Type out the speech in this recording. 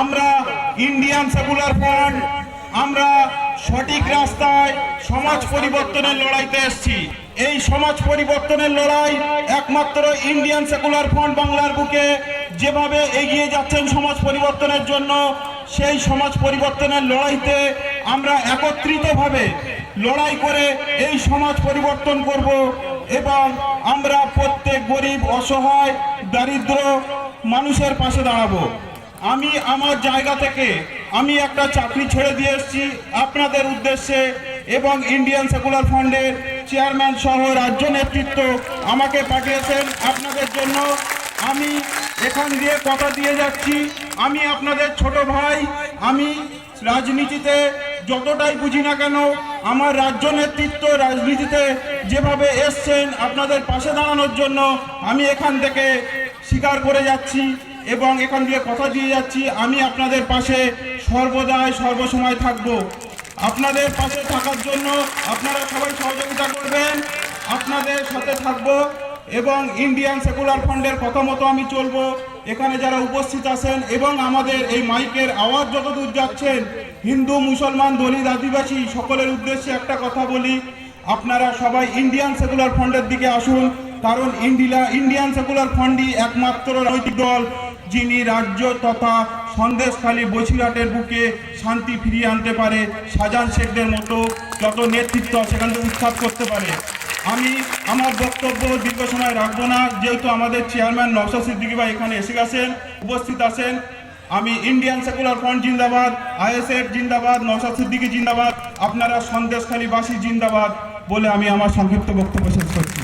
আমরা Indian secular front আমরা সঠিক রাস্তায় সমাজ পরিবর্তনের লড়াইতে এসেছি। এই সমাজ পরিবর্তনের লড়াই একমাত্র ইন্ডিয়ান সেকুলার ফ্রন্ট বাংলার বুকে যেভাবে এগিয়ে যাচ্ছেন সমাজ পরিবর্তনের জন্য, সেই সমাজ পরিবর্তনের লড়াইতে আমরা একত্রিতভাবে লড়াই করে এই সমাজ পরিবর্তন করব এবং আমরা প্রত্যেক গরিব, অসহায়, দারিদ্র মানুষের পাশে দাঁড়াবো। আমি আমার জায়গা থেকে আমি একটা চাকরি ছেড়ে দিয়ে এসেছি আপনাদের উদ্দেশ্যে এবং ইন্ডিয়ান সেকুলার ফান্ডের চেয়ারম্যান সহ রাজ্য নেতৃত্ব আমাকে পাঠিয়েছেন আপনাদের জন্য। আমি এখান দিয়ে কথা দিয়ে যাচ্ছি। আমি আপনাদের ছোট ভাই, আমি রাজনীতিতে যতটাই বুঝি না কেন আমার রাজ্য নেতৃত্ব রাজনীতিতে যেভাবে এসছেন আপনাদের পাশে দাঁড়ানোর জন্য আমি এখান থেকে স্বীকার করে যাচ্ছি। এবং এখান দিয়ে কথা দিয়ে যাচ্ছি। আমি আপনাদের পাশে সর্বদাই সর্বসময় থাকব। আপনাদের পাশে থাকার জন্য আপনারা সবাই সহযোগিতা করবেন। আপনাদের সাথে থাকব এবং ইন্ডিয়ান সেকুলার ফান্ডের কথা মতো আমি চলবো। এখানে যারা উপস্থিত আছেন এবং আমাদের এই মাইকের আওয়াজ যতদূর যাচ্ছেন, হিন্দু, মুসলমান, দলিত, আদিবাসী, সকলের উদ্দেশ্যে একটা কথা বলি। আপনারা সবাই ইন্ডিয়ান সেকুলার ফান্ডের দিকে আসুন, কারণ ইন্ডিয়া ইন্ডিয়ান সেকুলার ফান্ডই একমাত্র রাজনৈতিক দল। যিনি রাজ্য তথা সন্দেশখালী বসিরহাটের বুকে শান্তি ফিরিয়ে আনতে পারে, শাহজাহান শেখদের মতো যত নেতৃত্ব সেখান থেকে উৎখাত করতে পারে। আমি আমার বক্তব্য দীর্ঘ সময় রাখব না, যেহেতু আমাদের চেয়ারম্যান নবসা সিদ্দিকি ভাই এখানে এসে গেছেন, উপস্থিত আছেন। আমি ইন্ডিয়ান সেকুলার ফ্রন্ট জিন্দাবাদ, আইএসএফ জিন্দাবাদ, নওশাদ সিদ্দিকী জিন্দাবাদ, আপনারা সন্দেশখালীবাসী জিন্দাবাদ বলে আমি আমার সংক্ষিপ্ত বক্তব্য শেষ করছি।